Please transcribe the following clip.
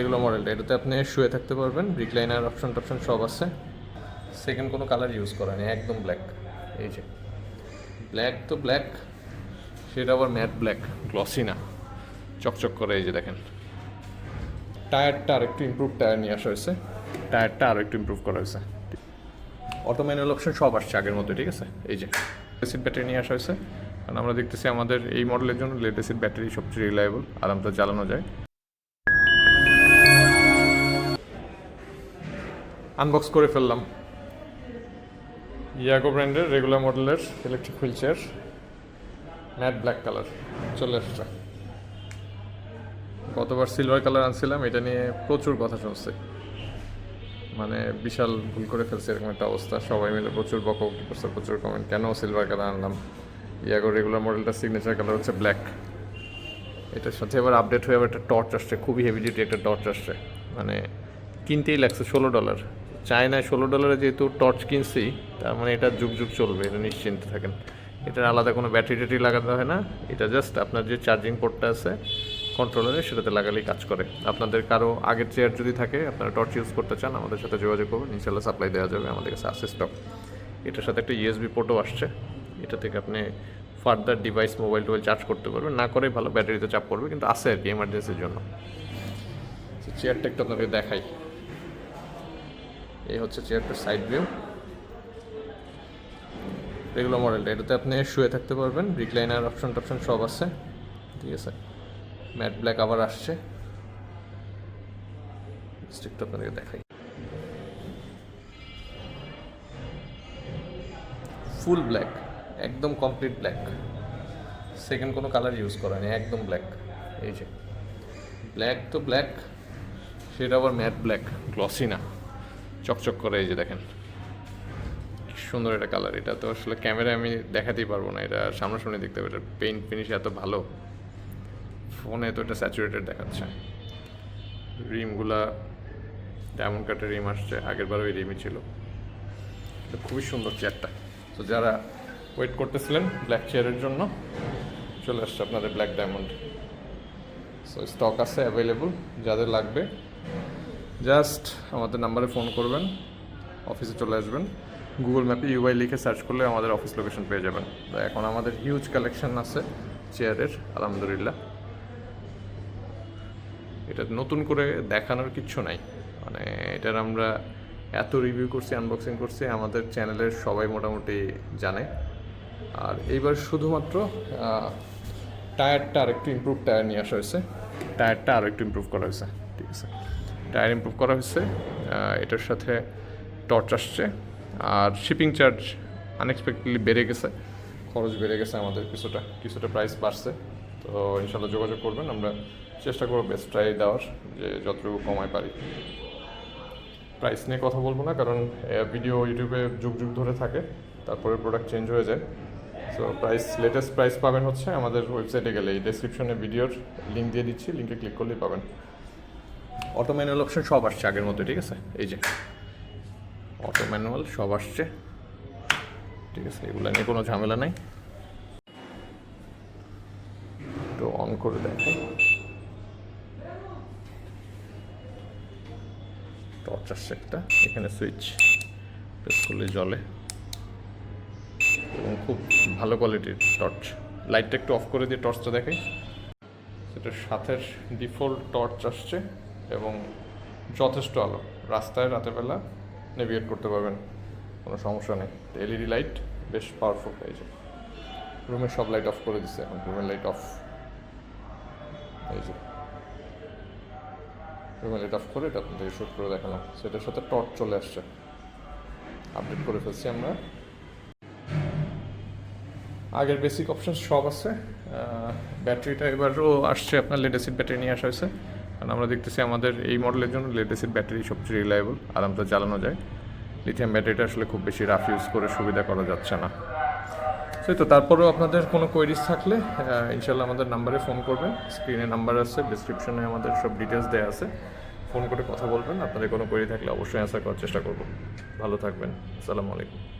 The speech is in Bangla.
রেগুলার মডেলটা এটাতে আপনি শুয়ে থাকতে পারবেন রিক্লাইনার অপশন টপশন সব আছে। সেকেন্ড কোনো কালার ইউজ করা নেই, একদম ব্ল্যাক এই যে ব্ল্যাক তো ব্ল্যাক সেটা আবার ম্যাট ব্ল্যাক গ্লসি না। চকচক করে এই যে দেখেন। টায়ারটা আর একটু ইমপ্রুভ টায়ার নিয়ে আসা হয়েছে। টায়ারটা আরও একটু ইমপ্রুভ করা হয়েছে। অটো ম্যানুয়াল অপশন সব আসছে আগের মতো ঠিক আছে? এই যে লেটেসিড ব্যাটারি নিয়ে আসা হয়েছে। কারণ আমরা দেখতেছি আমাদের এই মডেলের জন্য লেটেসিড ব্যাটারি সবচেয়ে রিলায়েবল আরামটা চালানো যায়। আনবক্স করে ফেললাম। ইয়াগো ব্র্যান্ডের রেগুলার মডেলের electric wheel chair matte black colour চলে আসছে গতবার সিলভার কালার আনছিলাম, এটা নিয়ে প্রচুর কথা শুনছে। মানে বিশাল ভুল করে ফেলছে, এরকম একটা অবস্থা। সবাই মিলে প্রচুর বকবকি করছে, প্রচুর কমেন্ট কেন সিলভার কালার আনলাম? ইয়াগো রেগুলার মডেলটা সিগনেচার কালার হচ্ছে ব্ল্যাক এটার সাথে এবার আপডেট হয়ে আবার একটা টর্চ আসছে, খুবই হেভি ডিউটি একটা টর্চ আসছে। মানে কিনতেই লাগছে, ষোলো ডলার চায়নায় ষোলো ডলারে যেহেতু টর্চ কিনছি, তার মানে এটা যুগ যুগ চলবে, এটা নিশ্চিন্তে থাকেন। এটার আলাদা কোনো ব্যাটারি ট্যাটারি লাগাতে হয় না, এটা জাস্ট আপনার যে চার্জিং পোর্টটা আছে কন্ট্রোলারে সেটাতে লাগালেই কাজ করে। আপনাদের কারও আগের চেয়ার যদি থাকে, আপনারা টর্চ ইউজ করতে চান, আমাদের সাথে যোগাযোগ করবেন ইনশাল্লাহ সাপ্লাই দেওয়া যাবে আমাদের কাছে আছে স্টক এটার সাথে একটা ইউএসবি পোর্টও আসছে, এটা থেকে আপনি ফার্দার ডিভাইস মোবাইল টোবাইল চার্জ করতে পারবেন। না করে ভালো ব্যাটারিতে চাপ পড়বে, কিন্তু আছে আর কি এমার্জেন্সির জন্য। চেয়ারটা একটু আপনাকে দেখাই। এই হচ্ছে চেয়ারটার সাইড ভিউ রেগুলার মডেলটা এটাতে আপনি শুয়ে থাকতে পারবেন। রিক্লাইনার অপশন টপশন সব আছে। ঠিক আছে? ম্যাট ব্ল্যাক আবার আসছে। স্টিকটা আপনাদেরকে দেখাই। ফুল ব্ল্যাক একদম কমপ্লিট ব্ল্যাক সেকেন্ড কোনো কালার ইউজ করা নেই, একদম ব্ল্যাক এই যে। ব্ল্যাক তো ব্ল্যাক সেটা আবার ম্যাট ব্ল্যাক গ্লসি না। চকচক করে এই যে দেখেন। সুন্দর একটা কালার এটা তো আসলে ক্যামেরায় আমি দেখাতেই পারব না। এটা সামনাসামনি দেখতে হবে। এটা পেইন্ট ফিনিশ এত ভালো। ফোনে তো এটা স্যাচুরেটেড দেখাচ্ছে। রিমগুলা ডায়মন্ড কাটের রিম আসছে। আগের বারও এই রিমই ছিল। এটা খুবই সুন্দর চেয়ারটা তো যারা ওয়েট করতেছিলেন ব্ল্যাক চেয়ারের জন্য, চলে আসছে আপনাদের ব্ল্যাক ডায়মন্ড সো স্টক আছে অ্যাভেলেবল যাদের লাগবে জাস্ট আমাদের নাম্বারে ফোন করবেন, অফিসে চলে আসবেন। গুগল ম্যাপে ইউআই লিখে সার্চ করলে আমাদের অফিস লোকেশন পেয়ে যাবেন। তো এখন আমাদের হিউজ কালেকশন আছে চেয়ারের আলহামদুলিল্লাহ। এটা নতুন করে দেখানোর কিচ্ছু নাই। মানে এটার আমরা এত রিভিউ করছি আনবক্সিং করছি, আমাদের চ্যানেলের সবাই মোটামুটি জানে। আর এইবার শুধুমাত্র টায়ারটা আর একটু ইমপ্রুভ টায়ার নিয়ে আসা হয়েছে। টায়ারটা আরও একটু ইমপ্রুভ করা হয়েছে। ঠিক আছে। টায়ার ইমপ্রুভ করা হয়েছে এটার সাথে টর্চ আসছে, আর শিপিং চার্জ আনএক্সপেক্টেডলি বেড়ে গেছে। খরচ বেড়ে গেছে আমাদের কিছুটা কিছুটা প্রাইস বাড়ছে। তো ইনশাল্লাহ যোগাযোগ করবেন, আমরা চেষ্টা করব বেস্ট ট্রাই দেওয়ার, যে যতটুকু কমায় পারি। প্রাইস নিয়ে কথা বলব না, কারণ ভিডিও ইউটিউবে যুগ যুগ ধরে থাকে, তারপরে প্রোডাক্ট চেঞ্জ হয়ে যায়। সো প্রাইস লেটেস্ট প্রাইস পাবেন হচ্ছে আমাদের ওয়েবসাইটে গেলে, এই ডেসক্রিপশনে ভিডিওর লিঙ্ক দিয়ে দিচ্ছি লিঙ্কে ক্লিক করলেই পাবেন। অটো ম্যানুয়াল অপশন সব আসছে আগের মতো ঠিক আছে? এই যে অটো ম্যানুয়াল সব আসছে, ঠিক আছে? এগুলো নিয়ে কোনো ঝামেলা নাই। একটু অন করে দেখেন টর্চ আসছে একটা, এখানে সুইচ প্রেস করলে জ্বলে। এবং খুব ভালো কোয়ালিটির টর্চ লাইটটা একটু অফ করে দিয়ে টর্চটা দেখাই। সেটার সাথে ডিফল্ট টর্চ আসছে। এবং যথেষ্ট আলো। রাস্তায় রাতের বেলা নেভিগেট করতে পারবেন, কোনো সমস্যা নেই। এলইডি লাইট বেশ পাওয়ারফুল যে। রুমের সব লাইট অফ করে দিচ্ছে এখন রুমের লাইট অফ। এই যে। রুমের লাইট অফ করে এটা আপনাদেরকে শ্যুট করে দেখালাম। সেটার সাথে টর্চ চলে আসছে। আপডেট করে ফেলছি আমরা। আগের বেসিক অপশন সব আছে। ব্যাটারিটা এবারও আসছে, আপনার লেটেসিড ব্যাটারি নিয়ে আসা হয়েছে। কারণ আমরা দেখতেছি আমাদের এই মডেলের জন্য লেটেসিড ব্যাটারি সবচেয়ে রিলায়েবল আরামটা চালানো যায়। লিথিয়াম ব্যাটারিটা আসলে খুব বেশি রাফ ইউজ করে সুবিধা করা যাচ্ছে না। সেই তো, তারপরেও আপনাদের কোনো কোয়েরিজ থাকলে ইনশাল্লাহ আমাদের নাম্বারে ফোন করবেন। স্ক্রিনে নাম্বার আছে ডিসক্রিপশনে আমাদের সব ডিটেলস দেওয়া আছে। ফোন করে কথা বলবেন, আপনাদের কোনো কোয়েরি থাকলে অবশ্যই অ্যান্সার করার চেষ্টা করব। ভালো থাকবেন, আসসালামু আলাইকুম।